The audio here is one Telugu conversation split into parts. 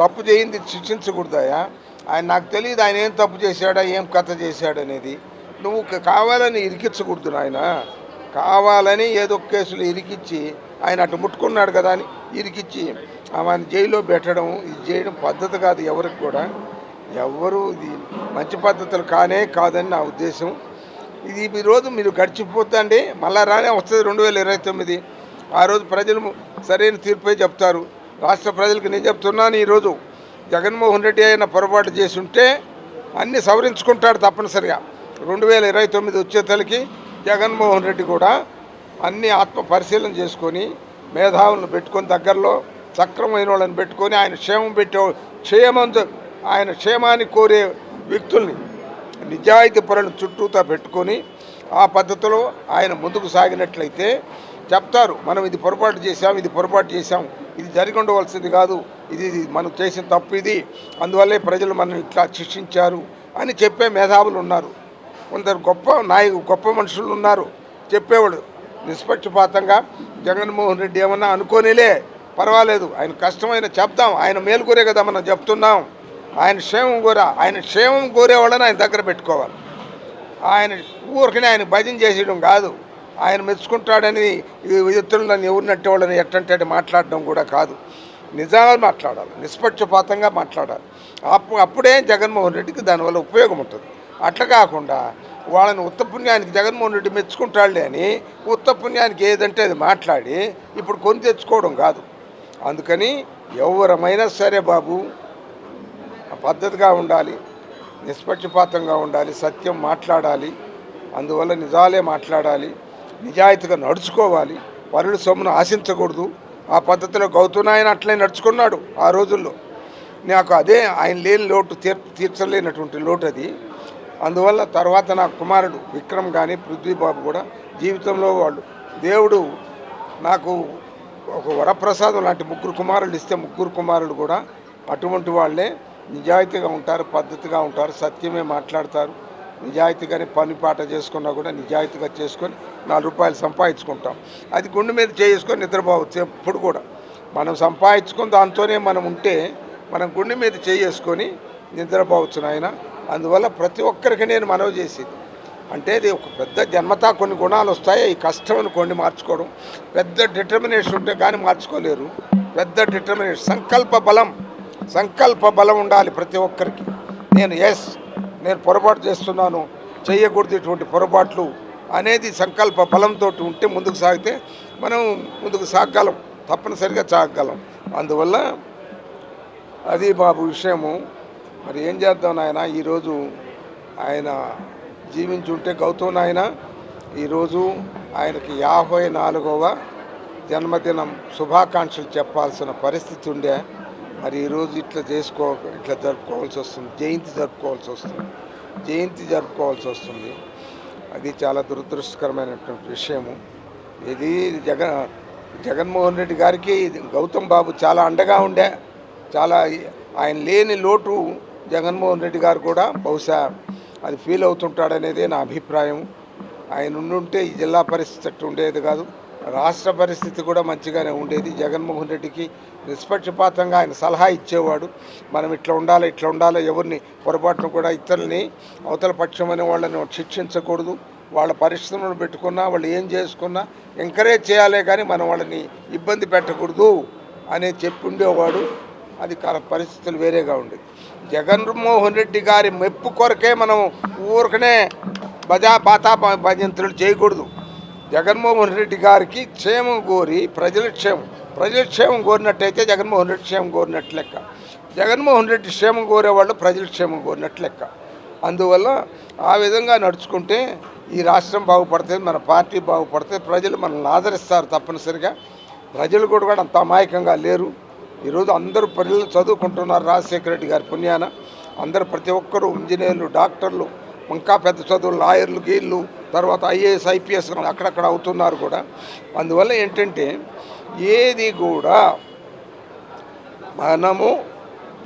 తప్పు చేయింది శిక్షించకూడదాయా ఆయన నాకు తెలియదు ఆయన ఏం తప్పు చేశాడా ఏం కథ చేశాడు అనేది. నువ్వు కావాలని ఇరికించకూడదు నాయన. కావాలని ఏదో కేసులు ఇరికిచ్చి ఆయన అటు ముట్టుకున్నాడు కదా అని ఇరికిచ్చి ఆమెను జైల్లో పెట్టడం ఇది చేయడం పద్ధతి కాదు ఎవరికి కూడా. ఎవరు ఇది మంచి పద్ధతులు కానే కాదని నా ఉద్దేశం. ఇది ఈ రోజు మీరు గడిచిపోతండి మళ్ళా రానే వస్తుంది రెండు వేల ఇరవై తొమ్మిది. ఆ రోజు ప్రజలు సరైన తీర్పే చెప్తారు. రాష్ట్ర ప్రజలకు నేను చెప్తున్నాను ఈరోజు జగన్మోహన్ రెడ్డి అయిన పొరపాటు చేసి ఉంటే అన్నీ సవరించుకుంటాడు తప్పనిసరిగా. రెండు వేల ఇరవై తొమ్మిది వచ్చేతలకి జగన్మోహన్ రెడ్డి కూడా అన్ని ఆత్మ పరిశీలన చేసుకొని మేధావులను పెట్టుకొని దగ్గరలో సక్రమైన వాళ్ళని పెట్టుకొని ఆయన క్షేమం పెట్టే క్షేమం ఆయన క్షేమాన్ని కోరే వ్యక్తుల్ని నిజాయితీ పరులను చుట్టూతా పెట్టుకొని ఆ పద్ధతిలో ఆయన ముందుకు సాగినట్లయితే చెప్తారు మనం ఇది పొరపాటు చేశాం ఇది పొరపాటు చేశాం. ఇది జరిగి ఉండవలసింది కాదు. ఇది ఇది మనం చేసిన తప్పు ఇది. అందువల్లే ప్రజలు మనం ఇట్లా శిక్షించారు అని చెప్పే మేధావులు ఉన్నారు. కొందరు గొప్ప నాయకు గొప్ప మనుషులు ఉన్నారు. చెప్పేవాడు నిష్పక్షపాతంగా జగన్మోహన్ రెడ్డి ఏమన్నా అనుకోనిలే పర్వాలేదు. ఆయన కష్టమైన చెప్దాం ఆయన మేలుకోరే కదా మనం చెప్తున్నాం. ఆయన క్షేమం కోరా ఆయన క్షేమం కోరేవాళ్ళని ఆయన దగ్గర పెట్టుకోవాలి. ఆయన ఊరికనే ఆయన భజన చేసేయడం కాదు. ఆయన మెచ్చుకుంటాడని ఇతరులను ఎవరినట్టే వాళ్ళని ఎట్టంటే మాట్లాడడం కూడా కాదు. నిజంగా మాట్లాడాలి నిష్పక్షపాతంగా మాట్లాడాలి. అప్పు అప్పుడే జగన్మోహన్ రెడ్డికి దానివల్ల ఉపయోగం ఉంటుంది. అట్లా కాకుండా వాళ్ళని ఉత్త పుణ్యానికి జగన్మోహన్ రెడ్డి మెచ్చుకుంటాడులే అని ఉత్త పుణ్యానికి ఏదంటే అది మాట్లాడి ఇప్పుడు కొని తెచ్చుకోవడం కాదు. అందుకని ఎవరమైనా సరే బాబు పద్ధతిగా ఉండాలి నిష్పక్షపాతంగా ఉండాలి సత్యం మాట్లాడాలి అందువల్ల నిజాలే మాట్లాడాలి. నిజాయితీగా నడుచుకోవాలి. వరుడు సొమ్మును ఆశించకూడదు. ఆ పద్ధతిలో గౌతమ్ ఆయన అట్లే నడుచుకున్నాడు ఆ రోజుల్లో. నాకు అదే ఆయన లేని లోటు తీర్ తీర్చలేనటువంటి లోటు అది. అందువల్ల తర్వాత నా కుమారుడు విక్రమ్ కానీ పృథ్వీబాబు కూడా జీవితంలో వాళ్ళు దేవుడు నాకు ఒక వరప్రసాదం లాంటి ముగ్గురు కుమారులు ఇస్తే ముగ్గురు కుమారులు కూడా అటువంటి వాళ్ళే నిజాయితీగా ఉంటారు పద్ధతిగా ఉంటారు సత్యమే మాట్లాడతారు. నిజాయితీగానే పని పాట చేసుకున్నా కూడా నిజాయితీగా చేసుకొని నాలుగు రూపాయలు సంపాదించుకుంటాం. అది గుండె మీద చేసుకొని నిద్రపోవచ్చు ఎప్పుడు కూడా. మనం సంపాదించుకుని దాంతోనే మనం ఉంటే మనం గుండె మీద చేసుకొని నిద్రపోవచ్చు నాయన. అందువల్ల ప్రతి ఒక్కరికి నేను మనవి చేసేది. అంటే ఇది ఒక పెద్ద జన్మతా కొన్ని గుణాలు వస్తాయి. ఈ కష్టం కొన్ని మార్చుకోవడం. పెద్ద డిటర్మినేషన్ ఉంటే కానీ మార్చుకోలేరు. పెద్ద డిటర్మినేషన్ సంకల్ప బలం. సంకల్ప బలం ఉండాలి ప్రతి ఒక్కరికి. నేను ఎస్ నేను పొరపాటు చేస్తున్నాను చేయకూడదు ఇటువంటి పొరపాట్లు అనేది సంకల్ప బలంతో ఉంటే ముందుకు సాగితే మనం ముందుకు సాగగలం తప్పనిసరిగా సాగగలం. అందువల్ల అది బాబు విషయము. మరి ఏం చేద్దాం నాయన? ఈరోజు ఆయన జీవించుంటే గౌతమ్ నాయన ఈరోజు ఆయనకి యాభై నాలుగవ జన్మదినం శుభాకాంక్షలు చెప్పాల్సిన పరిస్థితి ఉండే మరి ఈరోజు ఇట్లా చేసుకో ఇట్లా జరుపుకోవాల్సి వస్తుంది. జయంతి జరుపుకోవాల్సి వస్తుంది. జయంతి జరుపుకోవాల్సి వస్తుంది. అది చాలా దురదృష్టకరమైనటువంటి విషయము. ఇది జగన్ జగన్మోహన్ రెడ్డి గారికి గౌతమ్ బాబు చాలా అండగా ఉండే చాలా ఆయన లేని లోటు జగన్మోహన్ రెడ్డి గారు కూడా బహుశా అది ఫీల్ అవుతుంటాడనేదే నా అభిప్రాయం ఆయన ఉండుంటే ఈ జిల్లా పరిస్థితి ఉండేది కాదు. రాష్ట్ర పరిస్థితి కూడా మంచిగానే ఉండేది. జగన్మోహన్ రెడ్డికి నిష్పక్షపాతంగా ఆయన సలహా ఇచ్చేవాడు. మనం ఇట్లా ఉండాలి ఇట్లా ఉండాలి ఎవరిని పొరపాటును కూడా ఇతరులని అవతల పక్షం అనే వాళ్ళని శిక్షించకూడదు. వాళ్ళ పరిశ్రమలు పెట్టుకున్నా వాళ్ళు ఏం చేసుకున్నా ఎంకరేజ్ చేయాలే కానీ మనం వాళ్ళని ఇబ్బంది పెట్టకూడదు అని చెప్పి ఉండేవాడు. అది పరిస్థితులు వేరేగా ఉండేది. జగన్మోహన్ రెడ్డి గారి మెప్పు కొరకే మనం ఊరికనే బజా బాతా భజంతులు చేయకూడదు. జగన్మోహన్ రెడ్డి గారికి క్షేమం కోరి ప్రజల క్షేమం. ప్రజల క్షేమం కోరినట్టయితే జగన్మోహన్ రెడ్డి క్షేమం కోరినట్టు లెక్క. జగన్మోహన్ రెడ్డి క్షేమం కోరేవాళ్ళు ప్రజల క్షేమం కోరినట్టు లెక్క. అందువల్ల ఆ విధంగా నడుచుకుంటే ఈ రాష్ట్రం బాగుపడుతుంది మన పార్టీ బాగుపడుతుంది ప్రజలు మనల్ని ఆదరిస్తారు తప్పనిసరిగా. ప్రజలు కూడా కూడా అంత అమాయకంగా లేరు. ఈరోజు అందరూ పిల్లలు చదువుకుంటున్నారు రాజశేఖర రెడ్డి గారి పుణ్యాన. అందరు ప్రతి ఒక్కరూ ఇంజనీర్లు డాక్టర్లు ఇంకా పెద్ద చదువులు లాయర్లు గీళ్ళు తర్వాత ఐఏఎస్ ఐపీఎస్ అక్కడక్కడ అవుతున్నారు కూడా. అందువల్ల ఏంటంటే ఏది కూడా మనము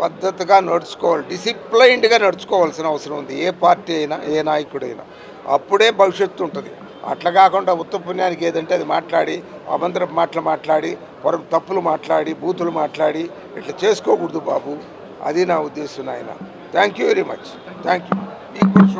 పద్ధతిగా నడుచుకోవాలి డిసిప్లైన్డ్గా నడుచుకోవాల్సిన అవసరం ఉంది. ఏ పార్టీ అయినా ఏ నాయకుడైనా. అప్పుడే భవిష్యత్తు ఉంటుంది. అట్లా కాకుండా ఉత్తపుణ్యానికి ఏదంటే అది మాట్లాడి అమంతరపు మాటలు మాట్లాడి పొరకు తప్పులు మాట్లాడి బూతులు మాట్లాడి ఇట్లా చేసుకోకూడదు బాబు. అది నా ఉద్దేశం ఆయన thank you very much thank you